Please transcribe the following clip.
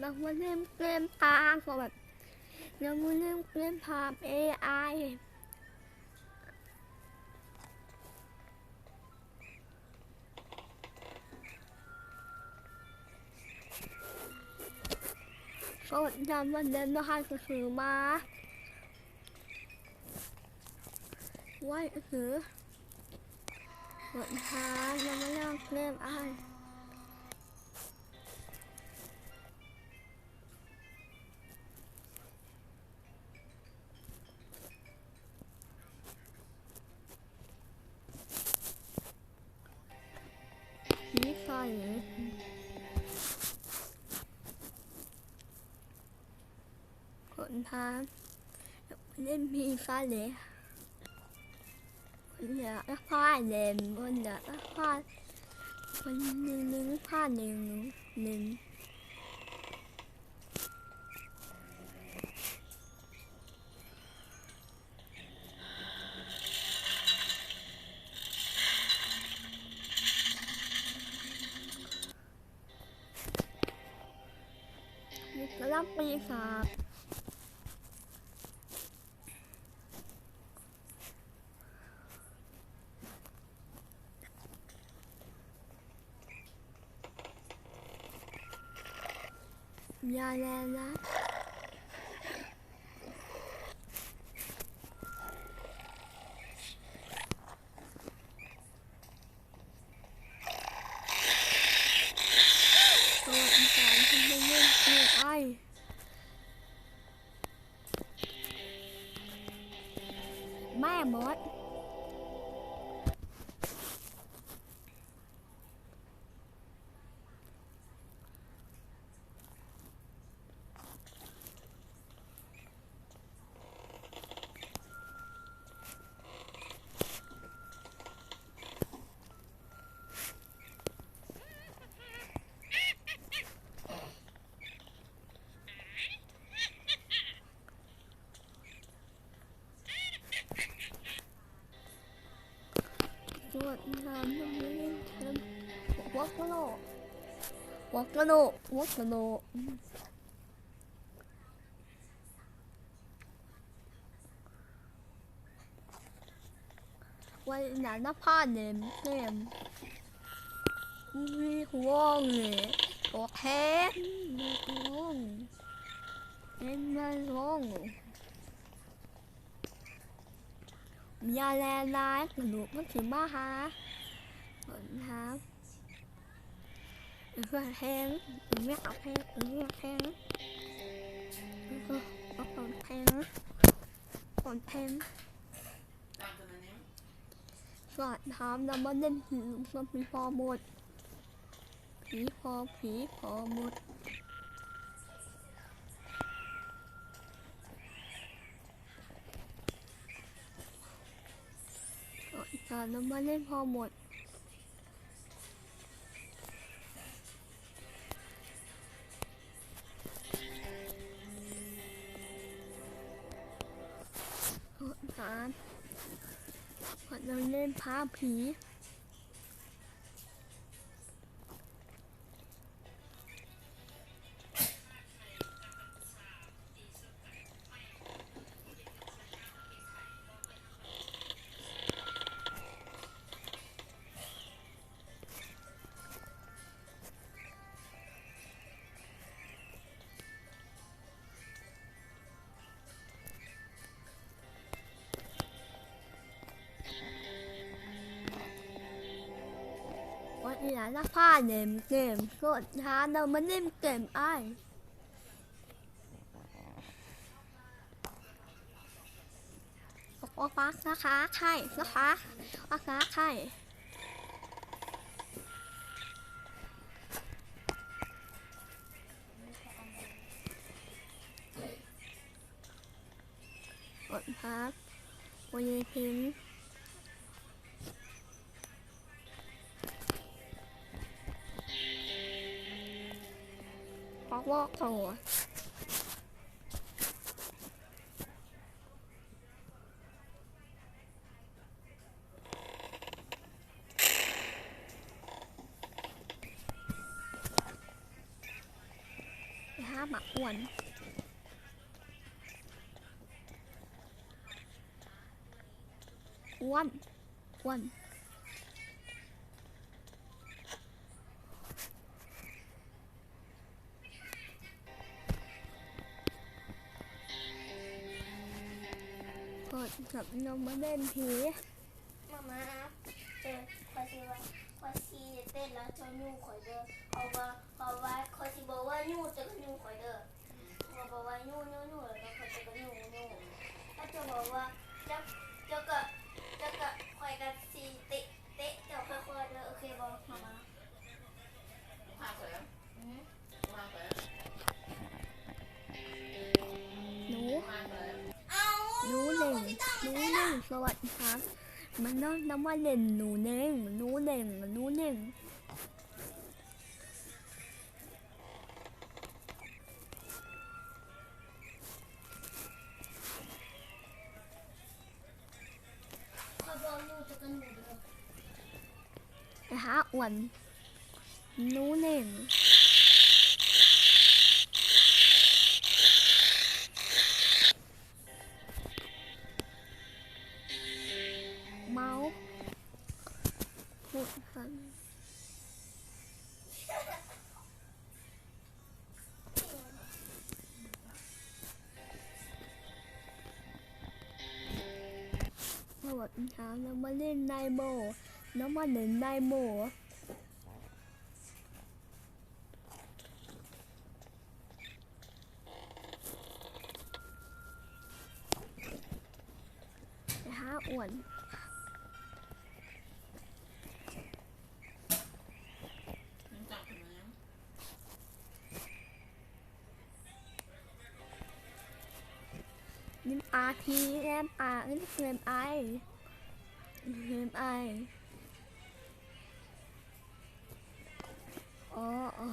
เรามาเล่นเกมทางก็แบบเรามาเล่นเกมพาม AI ก็จำวันเดินนะคะก็คือมาไหว้ก็คือเหมือนทางเรามาเล่นเกมอ่านผีไฟคนทาเล่นผีไฟเลยคนอยากผ้าเล่นคนอยากผ้าคนหนึ่งหนึ่งผ้าหนึ่งหนึ่งก รับปีศาจอย่าแรงนะตัวอีสานที่ไม่เล่นเกมไอ แม่ วัสดีครับน้องเล่นเกมวักกะโลวักกะโลวักกะโลวันนั้นนะพ่อเนมเกมมีห่วงเลยโอเคมีห่วงเอ็นมาห่วง ยาแลลายกระดูกมันถึงบ้าฮะผลครับเพื่อแทงไม่เอาแทงไม่เอาแทงเอาผลแทงผลแทงสวัสดีครับเรามาเล่นผีลุงซอมผีพอหมดผีพอผีพอหมด ก่อนเรามาเล่นพอหมดผ่านผ่านเราเล่นพาผี วันนี้นะผ้าเล่นเกมสดท้าเรามาเล่นเกมไอ้บอกว่าฟักนะคะใช่นะคะฟักนะใช่กดพักวันนี้พิมพ์ ว่าเขาอะฮะหมาอ้วนอ้วนอ้วน เปิดกับนมมาเล่นผีมามาเจอคอยสิว่าคอยสิเต้นแล้วจะยูข่อยเด้อเพราะว่าเพราะว่าคอยสิบอกว่ายูจะก็ยูข่อยเด้อเพราะบอกว่ายูยูยูแล้วก็คอยจะก็ยูยูถ้าจะบอกว่าจะจะก็ สวัสดีครับ มันต้องน้ำว่าเน่งหนูเน่งหนูเน่งหนูเน่งนะคะอ้วนหนูเน่ง สวัสดีครับเรามาเล่นไดโมน้ำมาเล่นไดโมนะคะอ้วนนิมอาทีแอมอาเอ็นเอ็มไอเอ็มืออ๋ออ๋อ